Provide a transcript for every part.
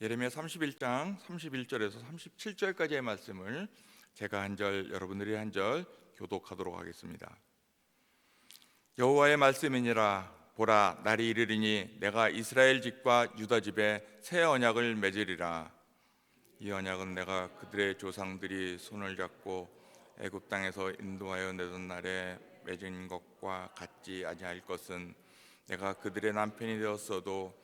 예레미야 31장 31절에서 37절까지의 말씀을 제가 한 절 여러분들이 한 절 교독하도록 하겠습니다. 여호와의 말씀이니라 보라 날이 이르리니 내가 이스라엘 집과 유다 집에 새 언약을 맺으리라 이 언약은 내가 그들의 조상들이 손을 잡고 애굽 땅에서 인도하여 내던 날에 맺은 것과 같지 아니할 것은 내가 그들의 남편이 되었어도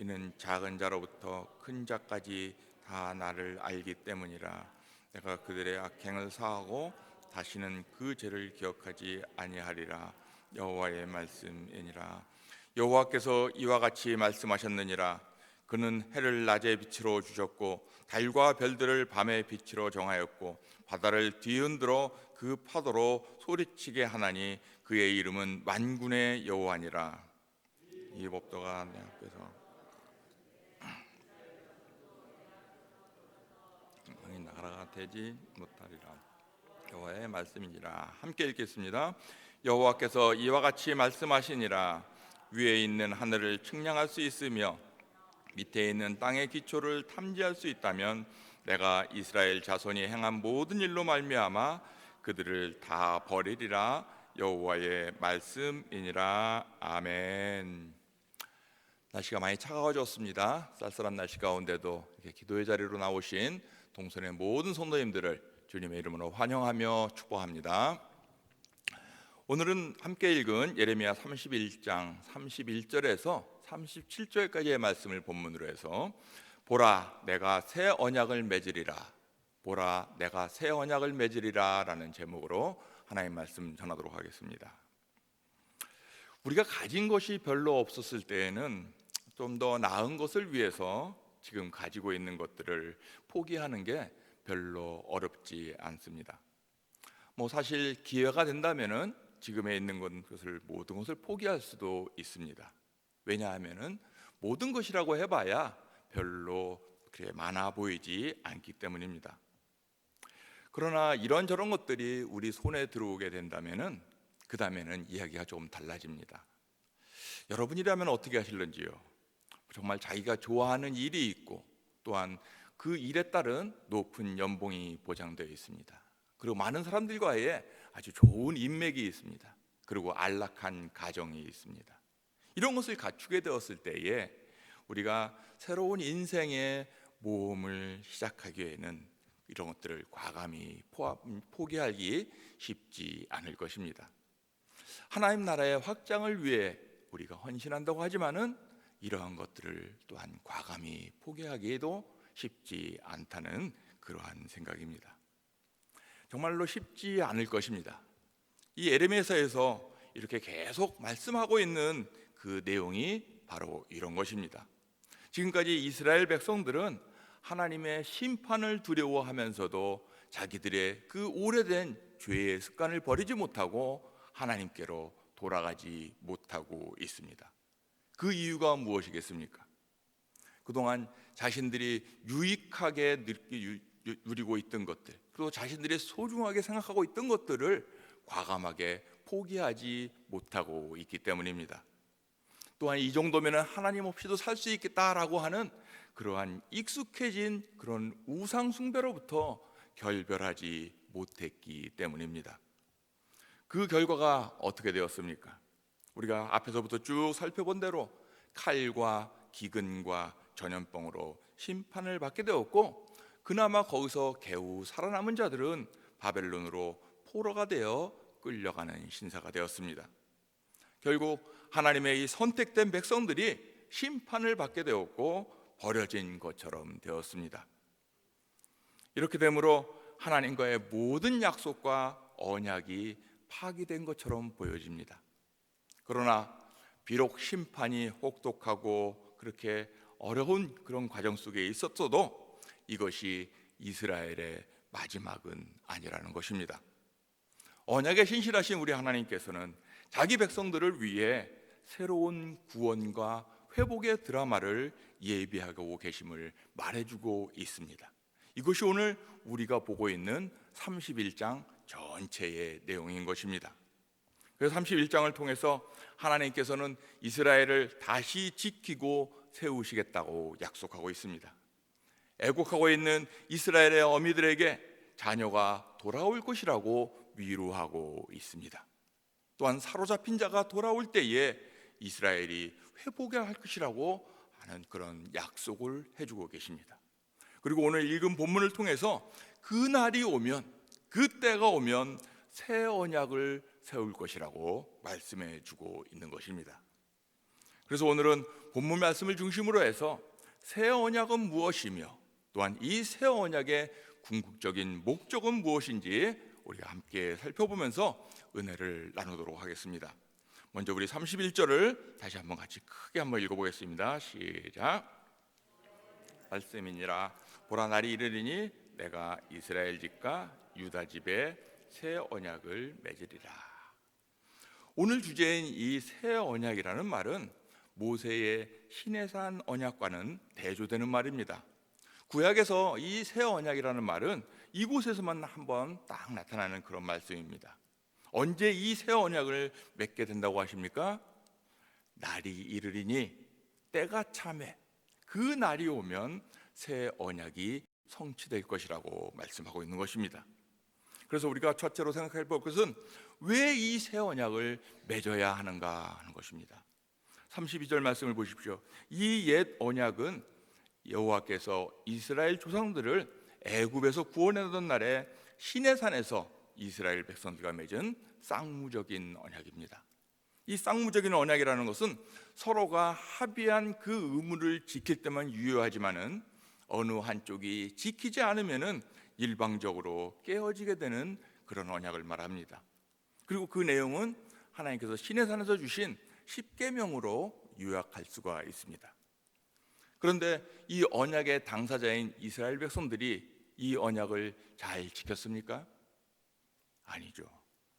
이는 작은 자로부터 큰 자까지 다 나를 알기 때문이라. 내가 그들의 악행을 사하고 다시는 그 죄를 기억하지 아니하리라. 여호와의 말씀이니라. 여호와께서 이와 같이 말씀하셨느니라. 그는 해를 낮의 빛으로 주셨고 달과 별들을 밤의 빛으로 정하였고 바다를 뒤흔들어 그 파도로 소리치게 하나니 그의 이름은 만군의 여호와니라. 이 법도가 내 앞에서 왕이 나가라가 되지 못하리라. 여호와의 말씀이니라. 함께 읽겠습니다. 여호와께서 이와 같이 말씀하시니라. 위에 있는 하늘을 측량할 수 있으며 밑에 있는 땅의 기초를 탐지할 수 있다면 내가 이스라엘 자손이 행한 모든 일로 말미암아 그들을 다 버리리라. 여호와의 말씀이니라. 아멘. 날씨가 많이 차가워졌습니다. 쌀쌀한 날씨 가운데도 기도의 자리로 나오신 동선의 모든 성도님들을 주님의 이름으로 환영하며 축복합니다. 오늘은 함께 읽은 예레미야 31장 31절에서 37절까지의 말씀을 본문으로 해서 보라 내가 새 언약을 맺으리라 보라 내가 새 언약을 맺으리라라는 제목으로 하나님 말씀 전하도록 하겠습니다. 우리가 가진 것이 별로 없었을 때에는 좀 더 나은 것을 위해서 지금 가지고 있는 것들을 포기하는 게 별로 어렵지 않습니다. 뭐 사실 기회가 된다면은 지금에 있는 것을 모든 것을 포기할 수도 있습니다. 왜냐하면은 모든 것이라고 해봐야 별로 그렇게 많아 보이지 않기 때문입니다. 그러나 이런저런 것들이 우리 손에 들어오게 된다면은 그 다음에는 이야기가 조금 달라집니다. 여러분이라면 어떻게 하실런지요? 정말 자기가 좋아하는 일이 있고 또한 그 일에 따른 높은 연봉이 보장되어 있습니다. 그리고 많은 사람들과의 아주 좋은 인맥이 있습니다. 그리고 안락한 가정이 있습니다. 이런 것을 갖추게 되었을 때에 우리가 새로운 인생의 모험을 시작하기에는 이런 것들을 과감히 포기하기 쉽지 않을 것입니다. 하나님 나라의 확장을 위해 우리가 헌신한다고 하지만은 이러한 것들을 또한 과감히 포기하기에도 쉽지 않다는 그러한 생각입니다. 정말로 쉽지 않을 것입니다. 이 에레미야서에서 이렇게 계속 말씀하고 있는 그 내용이 바로 이런 것입니다. 지금까지 이스라엘 백성들은 하나님의 심판을 두려워하면서도 자기들의 그 오래된 죄의 습관을 버리지 못하고 하나님께로 돌아가지 못하고 있습니다. 그 이유가 무엇이겠습니까? 그동안 자신들이 유익하게 누리고 있던 것들, 그리고 자신들이 소중하게 생각하고 있던 것들을 과감하게 포기하지 못하고 있기 때문입니다. 또한 이 정도면 하나님 없이도 살 수 있겠다라고 하는 그러한 익숙해진 그런 우상 숭배로부터 결별하지 못했기 때문입니다. 그 결과가 어떻게 되었습니까? 우리가 앞에서부터 쭉 살펴본 대로 칼과 기근과 전염병으로 심판을 받게 되었고 그나마 거기서 겨우 살아남은 자들은 바벨론으로 포로가 되어 끌려가는 신사가 되었습니다. 결국 하나님의 이 선택된 백성들이 심판을 받게 되었고 버려진 것처럼 되었습니다. 이렇게 되므로 하나님과의 모든 약속과 언약이 파기된 것처럼 보여집니다. 그러나 비록 심판이 혹독하고 그렇게 어려운 그런 과정 속에 있었어도 이것이 이스라엘의 마지막은 아니라는 것입니다. 언약에 신실하신 우리 하나님께서는 자기 백성들을 위해 새로운 구원과 회복의 드라마를 예비하고 계심을 말해주고 있습니다. 이것이 오늘 우리가 보고 있는 31장 전체의 내용인 것입니다. 그래서 31장을 통해서 하나님께서는 이스라엘을 다시 지키고 세우시겠다고 약속하고 있습니다. 애국하고 있는 이스라엘의 어미들에게 자녀가 돌아올 것이라고 위로하고 있습니다. 또한 사로잡힌 자가 돌아올 때에 이스라엘이 회복해야 할 것이라고 하는 그런 약속을 해주고 계십니다. 그리고 오늘 읽은 본문을 통해서 그 날이 오면 그 때가 오면 새 언약을 세울 것이라고 말씀해 주고 있는 것입니다. 그래서 오늘은 본문 말씀을 중심으로 해서 새 언약은 무엇이며 또한 이 새 언약의 궁극적인 목적은 무엇인지 우리가 함께 살펴보면서 은혜를 나누도록 하겠습니다. 먼저 우리 31절을 다시 한번 같이 크게 한번 읽어보겠습니다. 시작. 말씀이니라 보라 날이 이르리니 내가 이스라엘 집과 유다 집에 새 언약을 맺으리라. 오늘 주제인 이 새 언약이라는 말은 모세의 시내산 언약과는 대조되는 말입니다. 구약에서 이 새 언약이라는 말은 이곳에서만 한번 딱 나타나는 그런 말씀입니다. 언제 이 새 언약을 맺게 된다고 하십니까? 날이 이르리니 때가 참에 그 날이 오면 새 언약이 성취될 것이라고 말씀하고 있는 것입니다. 그래서 우리가 첫째로 생각해 볼 것은 왜 이 새 언약을 맺어야 하는가 하는 것입니다. 32절 말씀을 보십시오. 이 옛 언약은 여호와께서 이스라엘 조상들을 애굽에서 구원하던 날에 시내 산에서 이스라엘 백성들과 맺은 쌍무적인 언약입니다. 이 쌍무적인 언약이라는 것은 서로가 합의한 그 의무를 지킬 때만 유효하지만은 어느 한쪽이 지키지 않으면은 일방적으로 깨어지게 되는 그런 언약을 말합니다. 그리고 그 내용은 하나님께서 시내산에서 주신 십계명으로 요약할 수가 있습니다. 그런데 이 언약의 당사자인 이스라엘 백성들이 이 언약을 잘 지켰습니까? 아니죠.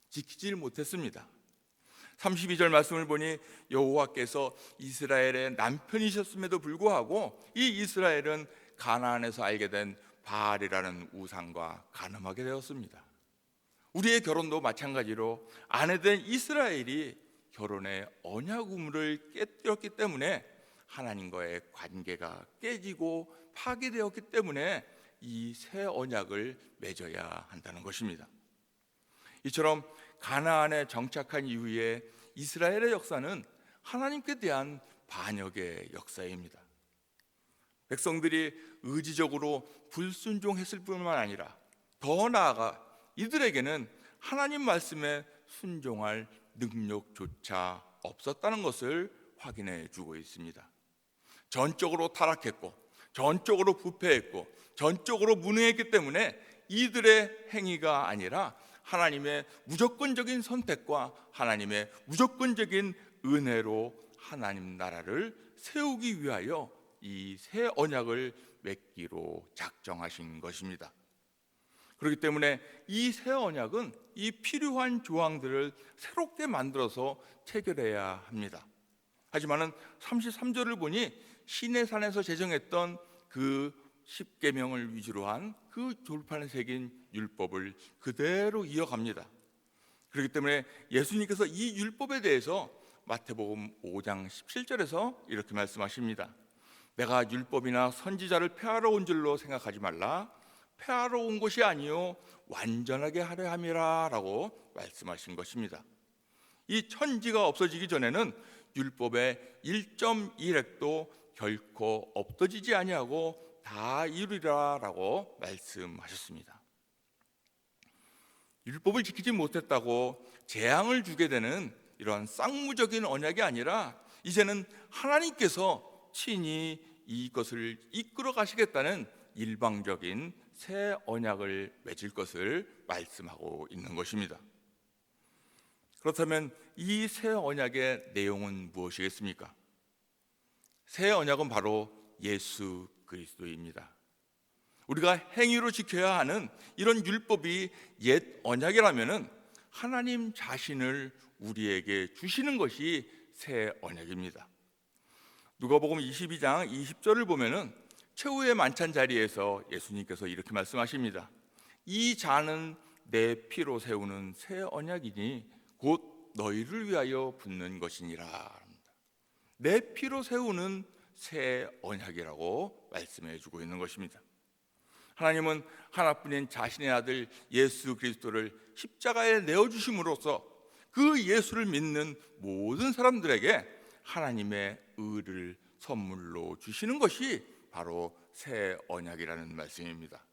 지키질 못했습니다. 32절 말씀을 보니 여호와께서 이스라엘의 남편이셨음에도 불구하고 이 이스라엘은 가나안에서 알게 된 바알이라는 우상과 간음하게 되었습니다. 우리의 결혼도 마찬가지로 아내된 이스라엘이 결혼의 언약 의무를 깨뜨렸기 때문에 하나님과의 관계가 깨지고 파괴되었기 때문에 이 새 언약을 맺어야 한다는 것입니다. 이처럼 가나안에 정착한 이후에 이스라엘의 역사는 하나님께 대한 반역의 역사입니다. 백성들이 의지적으로 불순종했을 뿐만 아니라 더 나아가 이들에게는 하나님 말씀에 순종할 능력조차 없었다는 것을 확인해 주고 있습니다. 전적으로 타락했고, 전적으로 부패했고, 전적으로 무능했기 때문에 이들의 행위가 아니라 하나님의 무조건적인 선택과 하나님의 무조건적인 은혜로 하나님 나라를 세우기 위하여 이 새 언약을 맺기로 작정하신 것입니다. 그렇기 때문에 이 새 언약은 이 필요한 조항들을 새롭게 만들어서 체결해야 합니다. 하지만은 33절을 보니 시내산에서 제정했던 그 십계명을 위주로 한그 돌판에 새긴 율법을 그대로 이어갑니다. 그렇기 때문에 예수님께서 이 율법에 대해서 마태복음 5장 17절에서 이렇게 말씀하십니다. 내가 율법이나 선지자를 폐하러 온 줄로 생각하지 말라. 폐하러 온 것이 아니요 완전하게 하려 함이라라고 말씀하신 것입니다. 이 천지가 없어지기 전에는 율법의 1.1획도 결코 없어지지 아니하고 다 이루리라라고 말씀하셨습니다. 율법을 지키지 못했다고 재앙을 주게 되는 이런 쌍무적인 언약이 아니라 이제는 하나님께서 친히 이것을 이끌어 가시겠다는 일방적인 새 언약을 맺을 것을 말씀하고 있는 것입니다. 그렇다면 이 새 언약의 내용은 우리가 행위로 지켜야 하는 이런 율법이 옛 언약이라면은 하나님 자신을 우리에게 주시는 것이 새 언약입니다. 누가복음 22장 20절을 보면은 최후의 만찬 자리에서 예수님께서 이렇게 말씀하십니다. 이 잔은 내 피로 세우는 새 언약이니 곧 너희를 위하여 붓는 것이니라. 내 피로 세우는 새 언약이라고 말씀해 주고 있는 것입니다. 하나님은 하나뿐인 자신의 아들 예수 그리스도를 십자가에 내어 주심으로써 그 예수를 믿는 모든 사람들에게 하나님의 의를 선물로 주시는 것이 바로 새 언약이라는 말씀입니다.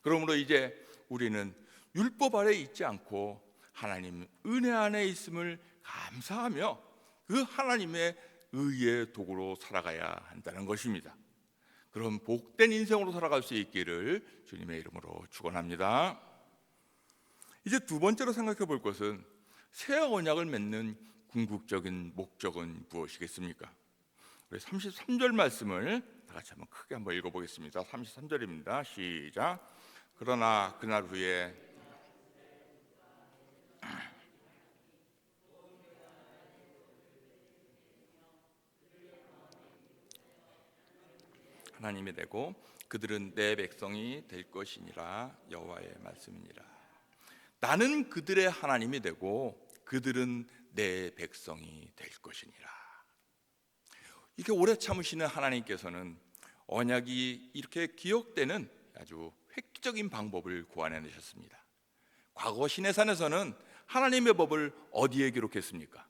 그러므로 이제 우리는 율법 아래 있지 않고 하나님 은혜 안에 있음을 감사하며 그 하나님의 의의 도구로 살아가야 한다는 것입니다. 그런 복된 인생으로 살아갈 수 있기를 주님의 이름으로 축원합니다. 이제 두 번째로 생각해 볼 것은 새 언약을 맺는 궁극적인 목적은 무엇이겠습니까? 우리 33절 말씀을 다 같이 한번 크게 한번 읽어 보겠습니다. 33절입니다. 시작. 그러나 그날 후에 하나님이 되고 그들은 내 백성이 될 것이니라 여호와의 말씀이니라. 나는 그들의 하나님이 되고 그들은 내 백성이 될 것이니라. 이렇게 오래 참으시는 하나님께서는 언약이 이렇게 기억되는 아주 획기적인 방법을 고안해 내셨습니다. 과거 시내산에서는 하나님의 법을 어디에 기록했습니까?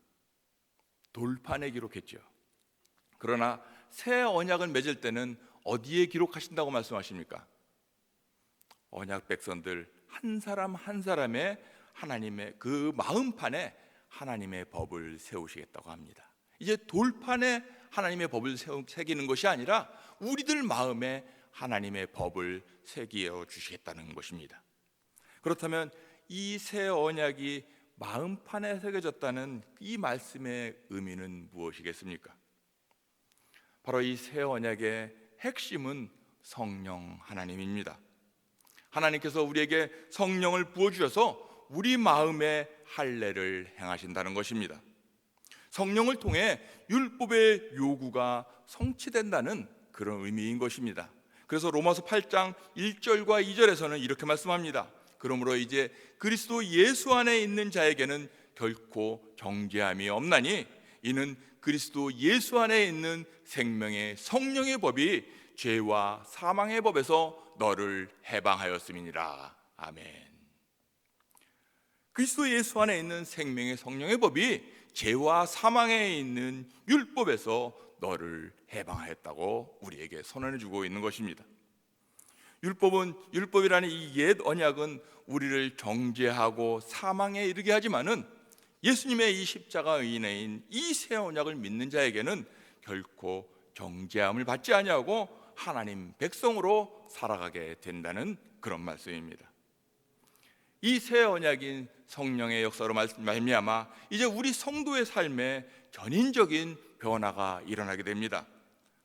돌판에 기록했죠. 그러나 새 언약을 맺을 때는 어디에 기록하신다고 말씀하십니까? 언약 백성들 한 사람 한 사람의 하나님의 그 마음판에 하나님의 법을 세우시겠다고 합니다. 이제 돌판에 하나님의 법을 새기는 것이 아니라 우리들 마음에 하나님의 법을 새기어 주시겠다는 것입니다. 그렇다면 이 새 언약이 마음판에 새겨졌다는 이 말씀의 의미는 무엇이겠습니까? 바로 이 새 언약의 핵심은 성령 하나님입니다. 하나님께서 우리에게 성령을 부어 주셔서 우리 마음에 할례를 행하신다는 것입니다. 성령을 통해 율법의 요구가 성취된다는 그런 의미인 것입니다. 그래서 로마서 8장 1절과 2절에서는 이렇게 말씀합니다. 그러므로 이제 그리스도 예수 안에 있는 자에게는 결코 정죄함이 없나니 이는 그리스도 예수 안에 있는 생명의 성령의 법이 죄와 사망의 법에서 너를 해방하였음이니라. 아멘. 그리스도 예수 안에 있는 생명의 성령의 법이 죄와 사망에 있는 율법에서 너를 해방하였다고 우리에게 선언해 주고 있는 것입니다. 율법은 율법이라는 이 옛 언약은 우리를 정죄하고 사망에 이르게 하지만은 예수님의 이 십자가 의인인 이 새 언약을 믿는 자에게는 결코 정죄함을 받지 아니하고 하나님 백성으로 살아가게 된다는 그런 말씀입니다. 이 새 언약인 성령의 역사로 말미암아 이제 우리 성도의 삶에 전인적인 변화가 일어나게 됩니다.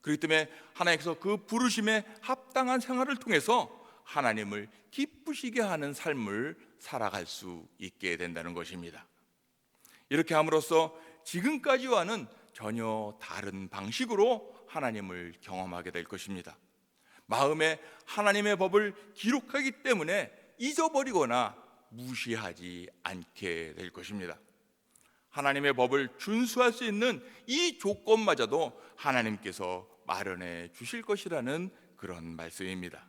그렇기 때문에 하나님께서 그 부르심에 합당한 생활을 통해서 하나님을 기쁘시게 하는 삶을 살아갈 수 있게 된다는 것입니다. 이렇게 함으로써 지금까지와는 전혀 다른 방식으로 하나님을 경험하게 될 것입니다. 마음에 하나님의 법을 기록하기 때문에 잊어버리거나 무시하지 않게 될 것입니다. 하나님의 법을 준수할 수 있는 이 조건마저도 하나님께서 마련해 주실 것이라는 그런 말씀입니다.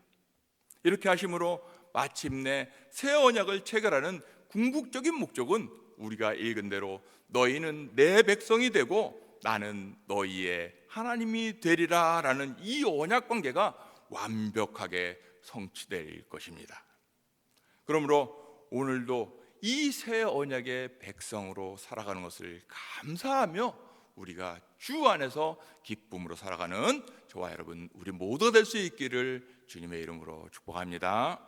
이렇게 하심으로 마침내 새 언약을 체결하는 궁극적인 목적은 우리가 읽은 대로 너희는 내 백성이 되고 나는 너희의 하나님이 되리라 라는 이 언약 관계가 완벽하게 성취될 것입니다. 그러므로 오늘도 이 새 언약의 백성으로 살아가는 것을 감사하며 우리가 주 안에서 기쁨으로 살아가는 저와 여러분 우리 모두 될 수 있기를 주님의 이름으로 축복합니다.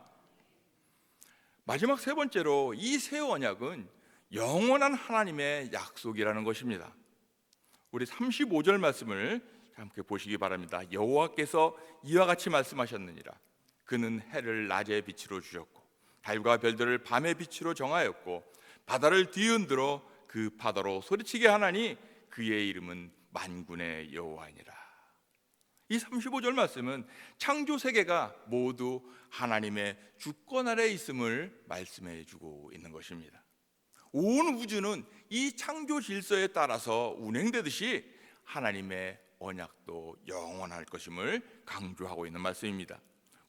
마지막 세 번째로 이 새 언약은 영원한 하나님의 약속이라는 것입니다. 우리 35절 말씀을 함께 보시기 바랍니다. 여호와께서 이와 같이 말씀하셨느니라. 그는 해를 낮의 빛으로 주셨고 달과 별들을 밤의 빛으로 정하였고 바다를 뒤흔들어 그 바다로 소리치게 하나니 그의 이름은 만군의 여호와니라. 이 35절 말씀은 창조 세계가 모두 하나님의 주권 아래 있음을 말씀해 주고 있는 것입니다. 온 우주는 이 창조 질서에 따라서 운행되듯이 하나님의 언약도 영원할 것임을 강조하고 있는 말씀입니다.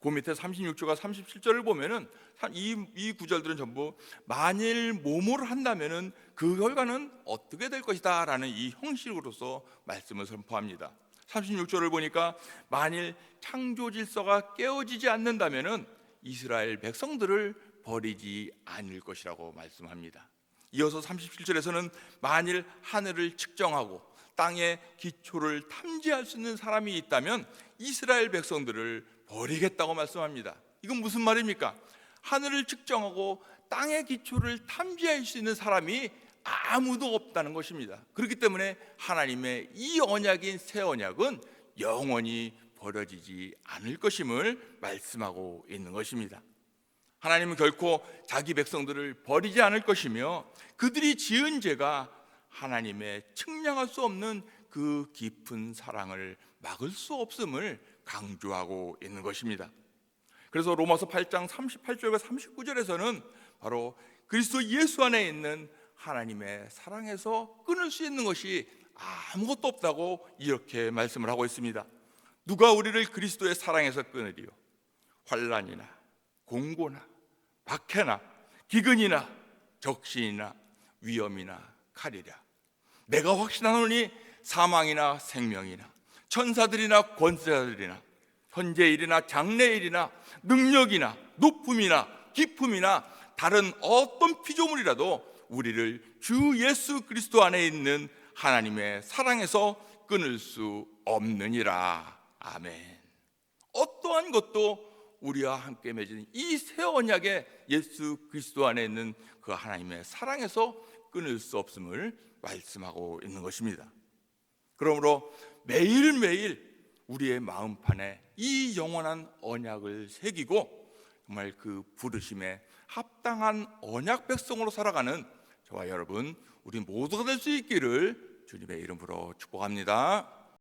그 밑에 36절과 37절을 보면은 이, 이 구절들은 전부 만일 모모를 한다면은 그 결과는 어떻게 될 것이다라는 이 형식으로서 말씀을 선포합니다. 36절을 보니까 만일 창조 질서가 깨어지지 않는다면은 이스라엘 백성들을 버리지 않을 것이라고 말씀합니다. 이어서 37절에서는 만일 하늘을 측정하고 땅의 기초를 탐지할 수 있는 사람이 있다면 이스라엘 백성들을 버리겠다고 말씀합니다. 이건 무슨 말입니까? 하늘을 측정하고 땅의 기초를 탐지할 수 있는 사람이 아무도 없다는 것입니다. 그렇기 때문에 하나님의 이 언약인 새 언약은 영원히 버려지지 않을 것임을 말씀하고 있는 것입니다. 하나님은 결코 자기 백성들을 버리지 않을 것이며 그들이 지은 죄가 하나님의 측량할 수 없는 그 깊은 사랑을 막을 수 없음을 강조하고 있는 것입니다. 그래서 로마서 8장 38절과 39절에서는 바로 그리스도 예수 안에 있는 하나님의 사랑에서 끊을 수 있는 것이 아무것도 없다고 이렇게 말씀을 하고 있습니다. 누가 우리를 그리스도의 사랑에서 끊으리요? 환란이나 공고나 박해나 기근이나 적신이나 위험이나 칼이랴. 내가 확신하노니 사망이나 생명이나 천사들이나 권세자들이나 현재 일이나 장래 일이나 능력이나 높음이나 기품이나 다른 어떤 피조물이라도 우리를 주 예수 그리스도 안에 있는 하나님의 사랑에서 끊을 수 없느니라. 아멘. 어떠한 것도 우리와 함께 맺은 이 새 언약의 예수 그리스도 안에 있는 그 하나님의 사랑에서 끊을 수 없음을 말씀하고 있는 것입니다. 그러므로 매일매일 우리의 마음판에 이 영원한 언약을 새기고 정말 그 부르심에 합당한 언약 백성으로 살아가는 저와 여러분 우리 모두가 될 수 있기를 주님의 이름으로 축복합니다.